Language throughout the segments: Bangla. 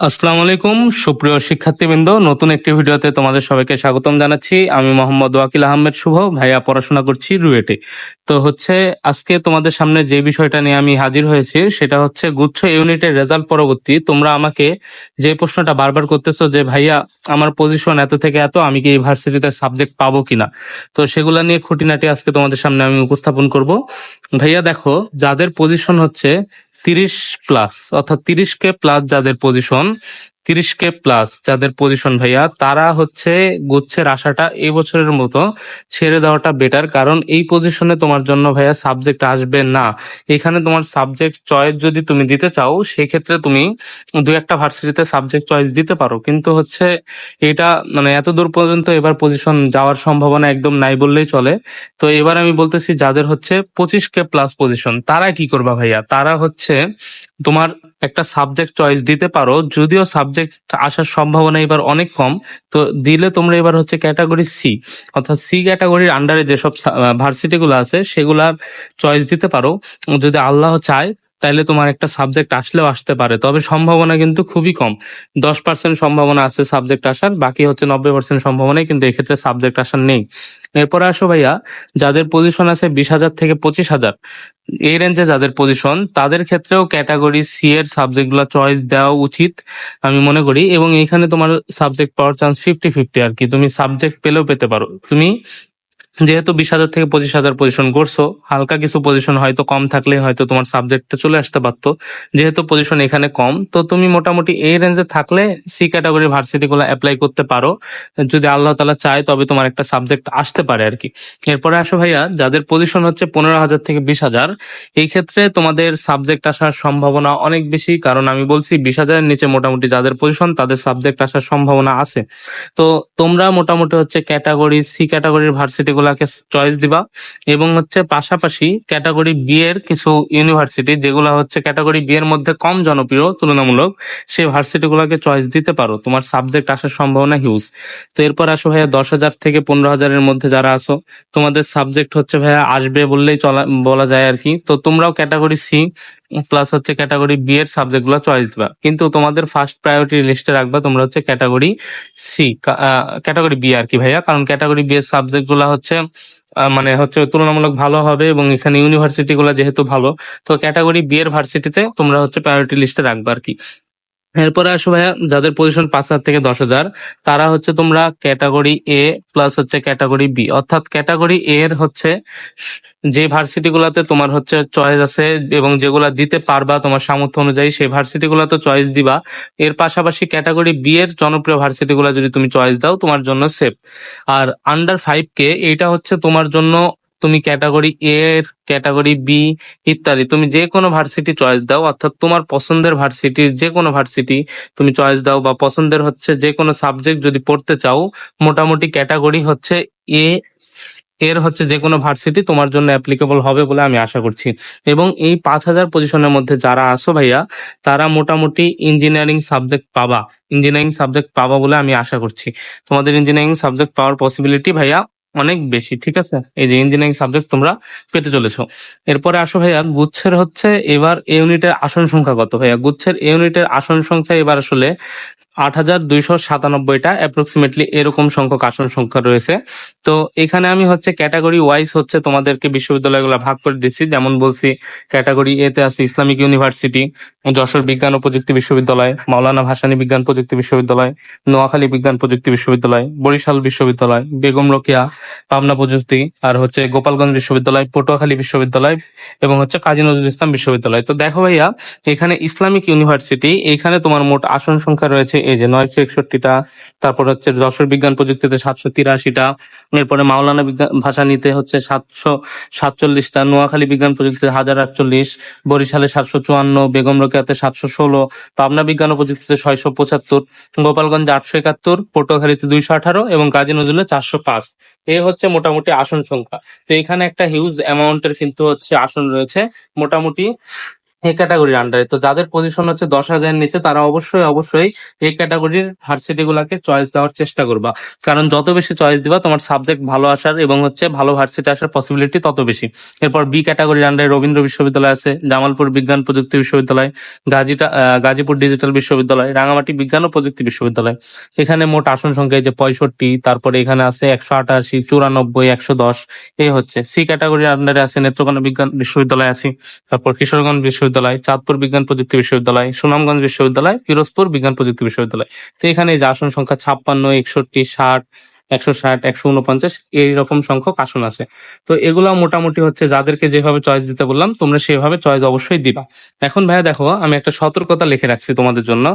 আসসালামু আলাইকুম, সুপ্রিয় শিক্ষার্থীবৃন্দ। নতুন একটি ভিডিওতে তোমাদের সবাইকে স্বাগতম জানাচ্ছি। আমি মোহাম্মদ ওয়াকিল আহমেদ শুভ, ভাইয়া পড়াশোনা করছি রুয়েটে। তো হচ্ছে, আজকে তোমাদের সামনে যে বিষয়টা নিয়ে আমি হাজির হয়েছি, সেটা হচ্ছে গুচ্ছ ইউনিটের রেজাল্ট পরবর্তী। তোমরা আমাকে যে প্রশ্নটা বারবার করতেছো যে, ভাইয়া, আমার পজিশন এত থেকে এত, আমি কি ইউনিভার্সিটিতে সাবজেক্ট পাবো কিনা? তো সেগুলা নিয়ে খুঁটিনাটি আজকে তোমাদের সামনে আমি উপস্থাপন করব। ভাইয়া, দেখো, যাদের পজিশন হচ্ছে তিরিশ প্লাস অর্থাৎ তিরিশ কে প্লাস যাদের পজিশন তিরিশ কে প্লাস যাদের পজিশন ভাইয়া, তারা হচ্ছে গুচ্ছের আশাটা এই বছরের মতো ছেড়ে দেওয়াটা বেটার কারণ এই পজিশনে তোমার জন্য ভাইয়া সাবজেক্ট আসবে না। এখানে তোমার সাবজেক্ট চয়েস যদি তুমি দিতে চাও, সেক্ষেত্রে তুমি দু একটা ভার্সিটিতে সাবজেক্ট চয়েস দিতে পারো। কিন্তু হচ্ছে এটা মানে এত দূর পর্যন্ত এবার পজিশন যাওয়ার সম্ভাবনা একদম নাই বললেই চলে। তো এবার আমি বলতেছি যাদের হচ্ছে পঁচিশ কে প্লাস পজিশন তারা কি করবা ভাইয়া? তারা হচ্ছে তোমার একটা সাবজেক্ট চয়েস দিতে পারো, যদিও সাবজেক্ট আসার সম্ভাবনা এবার অনেক কম, তো দিলে তোমরা এবার হচ্ছে ক্যাটাগরি সি অর্থাৎ সি ক্যাটাগরির আন্ডারে যেসব ভার্সিটিগুলো আছে, সেগুলার চয়েস দিতে পারো। যদি আল্লাহ চায় তাইলে তোমার একটা সাবজেক্ট আসলেও আসতে পারে, তবে সম্ভাবনা কিন্তু খুবই কম। দশ পার্সেন্ট সম্ভাবনা আছে সাবজেক্ট আসার, বাকি হচ্ছে নব্বই পার্সেন্ট সম্ভাবনাই, কিন্তু এক্ষেত্রে সাবজেক্ট আসার নেই। এরপরে আসো ভাইয়া, যাদের পজিশন আছে বিশ হাজার থেকে পঁচিশ হাজার, এই রেঞ্জে যাদের পজিশন তাদের ক্ষেত্রেও ক্যাটাগরি সি এর সাবজেক্টগুলো চয়েস দেওয়া উচিত, আমি মনে করি। এবং এখানে তোমার সাবজেক্ট পাওয়ার চান্স ফিফটি ফিফটি আর কি, তুমি সাবজেক্ট পেলেও পেতে পারো। তুমি যেহেতু বিশ হাজার থেকে পঁচিশ হাজার পজিশন করছ হালকা কিছু পজিশন হয়তো কম থাকলে হয়তো তোমার সাবজেক্টটা চলে আসতে পারতো। যেহেতু পজিশন এখানে কম, তো তুমি মোটামুটি এই রেঞ্জে থাকলে সি ক্যাটাগরি ভার্সিটি গুলো অ্যাপ্লাই করতে পারো। যদি আল্লাহ তালা চায়, তবে তোমার একটা সাবজেক্ট আসতে পারে আর কি। এরপরে আসো ভাইয়া, যাদের পজিশন হচ্ছে পনেরো হাজার থেকে বিশ হাজার, এই ক্ষেত্রে তোমাদের সাবজেক্ট আসার সম্ভাবনা অনেক বেশি। কারণ আমি বলছি, বিশ হাজারের নিচে মোটামুটি যাদের পজিশন তাদের সাবজেক্ট আসার সম্ভাবনা আছে। তো তোমরা মোটামুটি হচ্ছে ক্যাটাগরি সি ক্যাটাগরির ভার্সিটি গুলাকে চয়েস দিবা। এবং হচ্ছে পাশাপাশি ক্যাটাগরি বি এর কিছু ইউনিভার্সিটি যেগুলো হচ্ছে ক্যাটাগরি বি এর মধ্যে কম জনপ্রিয়, তুলনামূলক, সেই ভার্সিটি গুলাকে চয়েস দিতে পারো। তোমার সাবজেক্ট আসার সম্ভাবনা হিউজ তো এরপর আসো ভাইয়া, দশ হাজার থেকে পনেরো হাজারের মধ্যে যারা আসো তোমাদের সাবজেক্ট হচ্ছে ভাইয়া আসবে বললেই চলা, বলা যায় আর কি। তো তোমরাও ক্যাটাগরি সি প্লাস হচ্ছে ক্যাটাগরি বি এর সাবজেক্টগুলো চয়েস দিবা কিন্তু তোমাদের ফার্স্ট প্রায়োরিটি লিস্টে রাখবা তোমরা হচ্ছে ক্যাটাগরি সি ক্যাটাগরি বি আর কি ভাইয়া। কারণ ক্যাটাগরি বি এর সাবজেক্টগুলা হচ্ছে মানে হচ্ছে তুলনামূলক ভালো হবে এবং এখানে ইউনিভার্সিটি গুলা যেহেতু ভালো, তো ক্যাটাগরি বি এর ভার্সিটিতে তোমরা হচ্ছে প্রায়োরিটি লিস্টে রাখবা আর কি। এরপরে আসো ভাইয়া, যাদের পজিশন পাঁচ হাজার থেকে দশ হাজার, তারা হচ্ছে তোমরা ক্যাটাগরি এ প্লাস হচ্ছে ক্যাটাগরি বি অর্থাৎ ক্যাটাগরি এ এর হচ্ছে যে ভার্সিটি গুলাতে তোমার হচ্ছে চয়েস আছে এবং যেগুলা দিতে পারবা তোমার সামর্থ্য অনুযায়ী, সেই ভার্সিটি গুলাতে চয়েস দিবা। এর পাশাপাশি ক্যাটাগরি বি এর জনপ্রিয় ভার্সিটি গুলা যদি তুমি চয়েস দাও, তোমার জন্য সেফ আর আন্ডার ফাইভ কে এটা হচ্ছে তোমার জন্য তুমি ক্যাটাগরি এ এর ক্যাটাগরি বি ইত্যাদি, তুমি যে কোনো ভার্সিটি চয়েস দাও, অর্থাৎ তোমার পছন্দের ভার্সিটির যে কোনো ভার্সিটি তুমি চয়েস দাও বা পছন্দের হচ্ছে যে কোনো সাবজেক্ট যদি পড়তে চাও, মোটামুটি ক্যাটাগরি হচ্ছে এ এর হচ্ছে যে কোনো ভার্সিটি তোমার জন্য অ্যাপ্লিকেবল হবে বলে আমি আশা করছি। এবং এই পাঁচ হাজার পজিশনের মধ্যে যারা আসো ভাইয়া, তারা মোটামুটি ইঞ্জিনিয়ারিং সাবজেক্ট পাবা। ইঞ্জিনিয়ারিং সাবজেক্ট পাবা বলে আমি আশা করছি। তোমাদের ইঞ্জিনিয়ারিং সাবজেক্ট পাওয়ার পসিবিলিটি ভাইয়া অনেক বেশি, ঠিক আছে? এই যে ইঞ্জিনিয়ারিং সাবজেক্ট তোমরা পেতে চলেছো। এরপরে আসো ভাইয়া, গুচ্ছের হচ্ছে এবার ইউনিটের আসন সংখ্যা কত? ভাইয়া, গুচ্ছের ইউনিটের আসন সংখ্যা এবার আসলে আট হাজার দুইশো সাতানব্বইটা অ্যাপ্রক্সিমেটলি এরকম সংখ্যক আসন সংখ্যা রয়েছে। তো এখানে আমি হচ্ছে ক্যাটাগরি ওয়াইজ হচ্ছে তোমাদেরকে বিশ্ববিদ্যালয়গুলো ভাগ করে দিচ্ছি। যেমন বলছি ক্যাটাগরি এ তে আছে ইসলামিক ইউনিভার্সিটি, যশোর বিজ্ঞান ও প্রযুক্তি বিশ্ববিদ্যালয়, মাওলানা ভাসানী বিজ্ঞান প্রযুক্তি বিশ্ববিদ্যালয়, নোয়াখালী বিজ্ঞান প্রযুক্তি বিশ্ববিদ্যালয়, বরিশাল বিশ্ববিদ্যালয়, বেগম রোকেয়া, পাবনা প্রযুক্তি, আর হচ্ছে গোপালগঞ্জ বিশ্ববিদ্যালয়, পটুয়াখালী বিশ্ববিদ্যালয় এবং হচ্ছে কাজী নজরুল ইসলাম বিশ্ববিদ্যালয়। তো দেখো ভাইয়া, এখানে ইসলামিক ইউনিভার্সিটি, এখানে তোমার মোট আসন সংখ্যা রয়েছে এই যে নয়শো একষট্টিটা, তারপর হচ্ছে যশোর বিজ্ঞান প্রযুক্তিতে সাতশো তিরাশিটা, এরপরে মাওলানা বিজ্ঞান, ভাষা নিতে হচ্ছে সাতশো সাতচল্লিশটা, নোয়াখালী বিজ্ঞান প্রযুক্তিতে হাজার আটচল্লিশ, বরিশালে সাতশো চুয়ান্ন, বেগম রোকেয়াতে সাতশো ষোলো, পাবনা বিজ্ঞান ও প্রযুক্তিতে ছয়শো পঁচাত্তর, গোপালগঞ্জে আটশো একাত্তর, পটুয়াখালীতে দুইশো আঠারো এবং কাজী নজরুলে চারশো পাঁচ। এই হচ্ছে মোটামুটি আসন সংখ্যা। তো এখানে একটা হিউজ অ্যামাউন্টের কিন্তু হচ্ছে আসন রয়েছে। মোটামুটি এই ক্যাটাগরির আন্ডারে তো যাদের পজিশন হচ্ছে দশ হাজারের নিচে, তারা অবশ্যই অবশ্যই এই ক্যাটাগরির ভার্সিটি গুলাকে চয়েস দেওয়ার চেষ্টা করবা। কারণ যত বেশি চয়েস দিবা, তোমার সাবজেক্ট ভালো আসার এবং হচ্ছে ভালো ভার্সিটি আসার পসিবিলিটি তত বেশি। এরপর বি ক্যাটাগরির আন্ডারে রবীন্দ্র বিশ্ববিদ্যালয় আছে, জামালপুর বিজ্ঞান প্রযুক্তি বিশ্ববিদ্যালয়, গাজীটা গাজীপুর ডিজিটাল বিশ্ববিদ্যালয়, রাঙামাটি বিজ্ঞান ও প্রযুক্তি বিশ্ববিদ্যালয়। এখানে মোট আসন সংখ্যা যে পঁয়ষট্টি, তারপরে এখানে আছে একশো আটাশি, চুরানব্বই, একশো দশ। এই হচ্ছে সি ক্যাটাগরির আন্ডারে আছে নেত্রকোনা বিজ্ঞান বিশ্ববিদ্যালয় আছে, তারপর কিশোরগঞ্জ বিশ্ববিদ্যালয় চাঁদপুর বিজ্ঞান প্রযুক্তি বিশ্ববিদ্যালয়, সুনামগঞ্জ বিশ্ববিদ্যালয়, পিরোজপুর বিজ্ঞান প্রযুক্তি বিশ্ববিদ্যালয়। তো এখানে যে আসন সংখ্যা ছাপ্পান্ন, একষট্টি, ষাট একশো ষাট একশো উনপঞ্চাশ এইরকম সংখ্যক আসন আছে। তো এগুলো মোটামুটি হচ্ছে যাদেরকে যেভাবে চয়েস দিতে বললাম, তোমরা সেভাবে চয়েস অবশ্যই দিবা। এখন ভাইয়া দেখো, আমি একটা সতর্কতা লিখে রাখছি তোমাদের জন্য।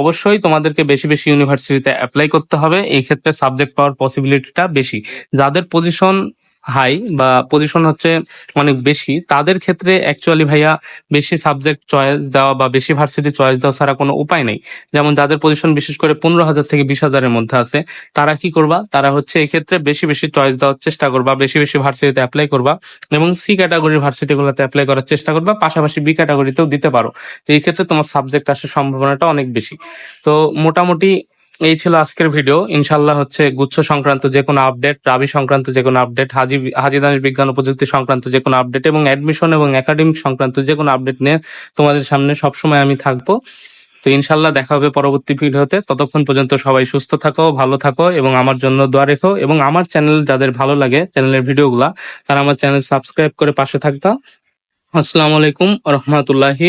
অবশ্যই তোমাদেরকে বেশি বেশি ইউনিভার্সিটিতে অ্যাপ্লাই করতে হবে। এই ক্ষেত্রে সাবজেক্ট পাওয়ার পসিবিলিটিটা বেশি। যাদের পজিশন হাই বা পজিশন হচ্ছে অনেক বেশি। তাদের ক্ষেত্রে অ্যাকচুয়ালি ভাইয়া বেশি সাবজেক্ট চয়েস দেওয়া বা বেশি ভার্সিটি চয়েস দেওয়া ছাড়া কোনো উপায় নেই। যেমন যাদের পজিশন বিশেষ করে পনেরো হাজার থেকে বিশ হাজারের মধ্যে আছে, তারা কি করবা? তারা হচ্ছে এই ক্ষেত্রে বেশি বেশি চয়েস দেওয়ার চেষ্টা করবা, বেশি বেশি ভার্সিটিতে অ্যাপ্লাই করবা এবং সি ক্যাটাগরির ভার্সিটি গুলোতে অ্যাপ্লাই করার চেষ্টা করবা, পাশাপাশি বি ক্যাটাগরিতেও দিতে পারো। তো এই ক্ষেত্রে তোমার সাবজেক্ট আসার সম্ভাবনাটা অনেক বেশি। তো মোটামুটি এই ছিল আজকের ভিডিও। ইনশাল্লাহ হচ্ছে গুচ্ছ সংক্রান্ত যে কোনো আপডেট, রাবি সংক্রান্ত যে কোনো আপডেট, হাজি হাজিদানির বিজ্ঞান ও প্রযুক্তি সংক্রান্ত যে কোনো আপডেট এবং অ্যাডমিশন এবং একাডেমিক সংক্রান্ত যে কোনো আপডেট নিয়ে তোমাদের সামনে সবসময় আমি থাকব। তো ইনশাল্লাহ দেখা হবে পরবর্তী ভিডিওতে। ততক্ষণ পর্যন্ত সবাই সুস্থ থাকো, ভালো থাকো এবং আমার জন্য দোয়া রেখো এবং আমার চ্যানেল যাদের ভালো লাগে চ্যানেলের ভিডিওগুলা, তারা আমার চ্যানেল সাবস্ক্রাইব করে পাশে থাকবা। আসসালামু আলাইকুম রহমতুল্লাহি